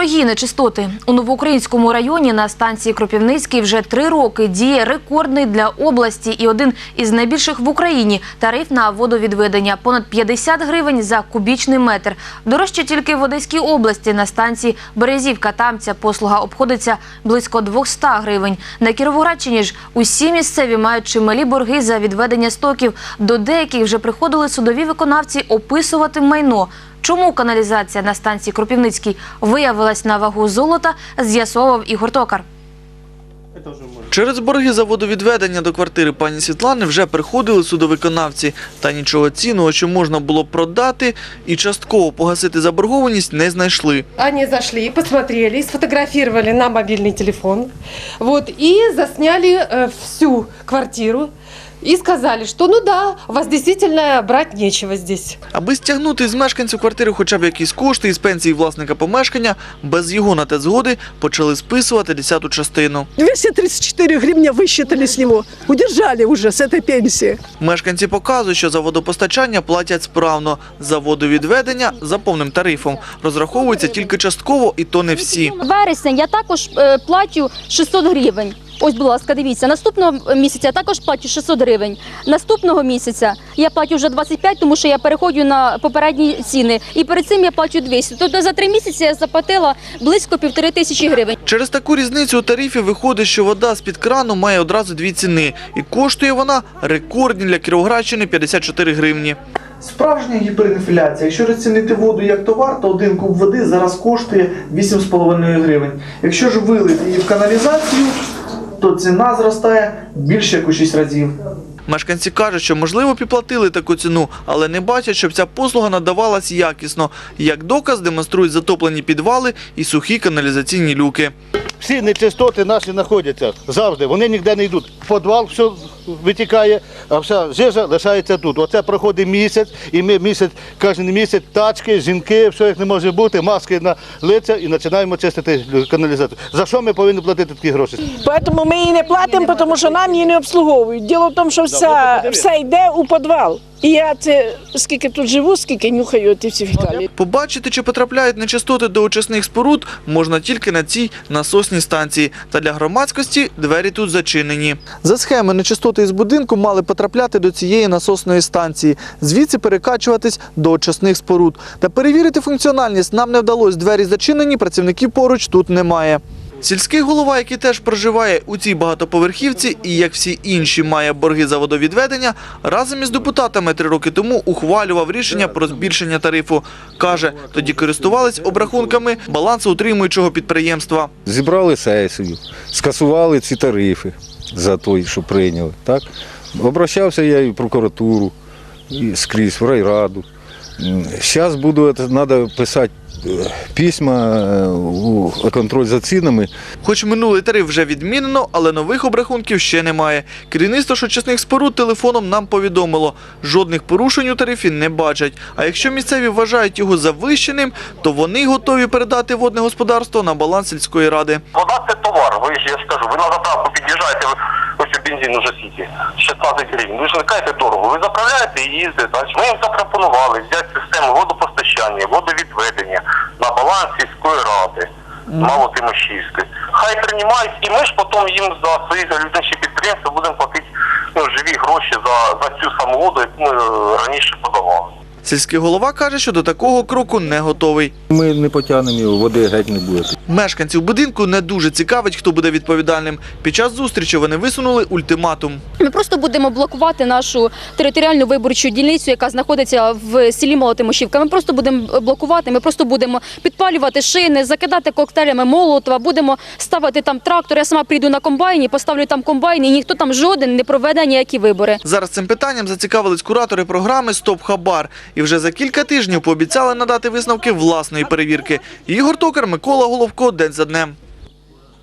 Дорогі нечистоти у новоукраїнському районі на станції Кропівницький вже три роки діє рекордний для області і один із найбільших в Україні тариф на водовідведення – понад 50 гривень за кубічний метр. Дорожче тільки в Одеській області на станції Березівка. Там ця послуга обходиться близько 200 гривень. На Кіровоградщині ж усі місцеві мають чималі борги за відведення стоків. До деяких вже приходили судові виконавці описувати майно. Чому каналізація на станції Кропівницький виявилась на вагу золота, з'ясовував Ігор Токар. Через борги за водовідведення до квартири пані Світлани вже приходили судовиконавці. Та нічого цінного, що можна було продати і частково погасити заборгованість, не знайшли. Они зашли, посмотрели, сфотографировали на мобильный телефон, вот, и засняли э, всю квартиру. И сказали, что ну да, у вас действительно брать нечего здесь. Аби стягнути з мешканців квартири хоча б якісь кошти із пенсії власника помешкання, без його на те згоди почали списувати десяту частину. 234 гривня высчитали с него. Удержали уже с этой пенсии. Мешканці показують, що за водопостачання платять справно, за водовідведення за повним тарифом. Розраховуються тільки частково, і то не всі. Вересень я також е, платю 600 гривень. Ось, будь ласка, дивіться, наступного місяця я також платю 600 гривень. Наступного місяця я платю вже 25, тому що я переходжу на попередні ціни. І перед цим я плачу 200. Тобто за три місяці я заплатила близько півтори тисячі гривень. Через таку різницю у тарифі виходить, що вода з-під крану має одразу дві ціни. І коштує вона рекордні для Кіровоградщини 54 гривні. Справжня гіперінфляція. Якщо розцінити воду як товар, то один куб води зараз коштує 8,5 гривень. Якщо ж вилити її в каналізацію, то ціна зростає більше як у 6 разів. Мешканці кажуть, що можливо підплатили таку ціну, але не бачать, щоб ця послуга надавалась якісно. Як доказ демонструють затоплені підвали і сухі каналізаційні люки. Всі нечистоти наші знаходяться завжди. Вони ніде не йдуть. В підвал все витікає, а вся жижа лишається тут. Оце проходить місяць, і ми місяць, кожен місяць тачки, жінки, все як не може бути, маски на лиця і починаємо чистити каналізацію. За що ми повинні платити такі гроші? Поэтому ми її не платимо, тому що нам її не обслуговують. Діло в тому, що все, все йде у підвал. І я це скільки тут живу, скільки нюхаю ті всі фекалії. Побачити, чи потрапляють нечистоти до очисних споруд, можна тільки на цій насосній станції. Та для громадськості двері тут зачинені. За схеми нечистоти із будинку мали потрапляти до цієї насосної станції, звідси перекачуватись до очисних споруд. Та перевірити функціональність нам не вдалося. Двері зачинені, працівників поруч тут немає. Сільський голова, який теж проживає у цій багатоповерхівці і, як всі інші, має борги за водовідведення, разом із депутатами три роки тому ухвалював рішення про збільшення тарифу. Каже, тоді користувались обрахунками балансоутримуючого підприємства. Зібрали сесію, скасували ці тарифи за той, що прийняли. Так? Обращався я і в прокуратуру, і скрізь, в райраду. Зараз буду, треба писати письма е, контроль за цінами. Хоч минулий тариф вже відмінено, але нових обрахунків ще немає. Керівництво шочисних споруд телефоном нам повідомило, жодних порушень у тарифі не бачать. А якщо місцеві вважають його завищеним, то вони готові передати водне господарство на баланс сільської ради. Вода це товар. Ви ж я ж кажу, ви на заправку під'їжджаєте, ось бензин уже скільки? 16 гривень. Ви ж не кажете дорого. Ви заправляєте і їздите. Ми їм запропонували взяти систему водопостачання, водовідведення на баланс сільської ради. Мало Тимошівської. Хай приймають, і ми ж потім їм за свої залізничні підприємства будемо платити ну, живі гроші за, за цю саму воду, яку ми е, раніше подавали. Сільський голова каже, що до такого кроку не готовий. Ми не потягнемо його, води геть не буде. Мешканців будинку не дуже цікавить, хто буде відповідальним. Під час зустрічі вони висунули ультиматум. Ми просто будемо блокувати нашу територіальну виборчу дільницю, яка знаходиться в селі Молотимошівка. Ми просто будемо блокувати, ми просто будемо підпалювати шини, закидати коктейлями Молотова, будемо ставити там трактор. Я сама прийду на комбайні, поставлю там комбайн, і ніхто там жоден не проведе ніякі вибори. Зараз цим питанням зацікавились куратори програми Стоп Хабар і вже за кілька тижнів пообіцяли надати висновки власної перевірки. Ігор Токар, Микола Головко, день за днем.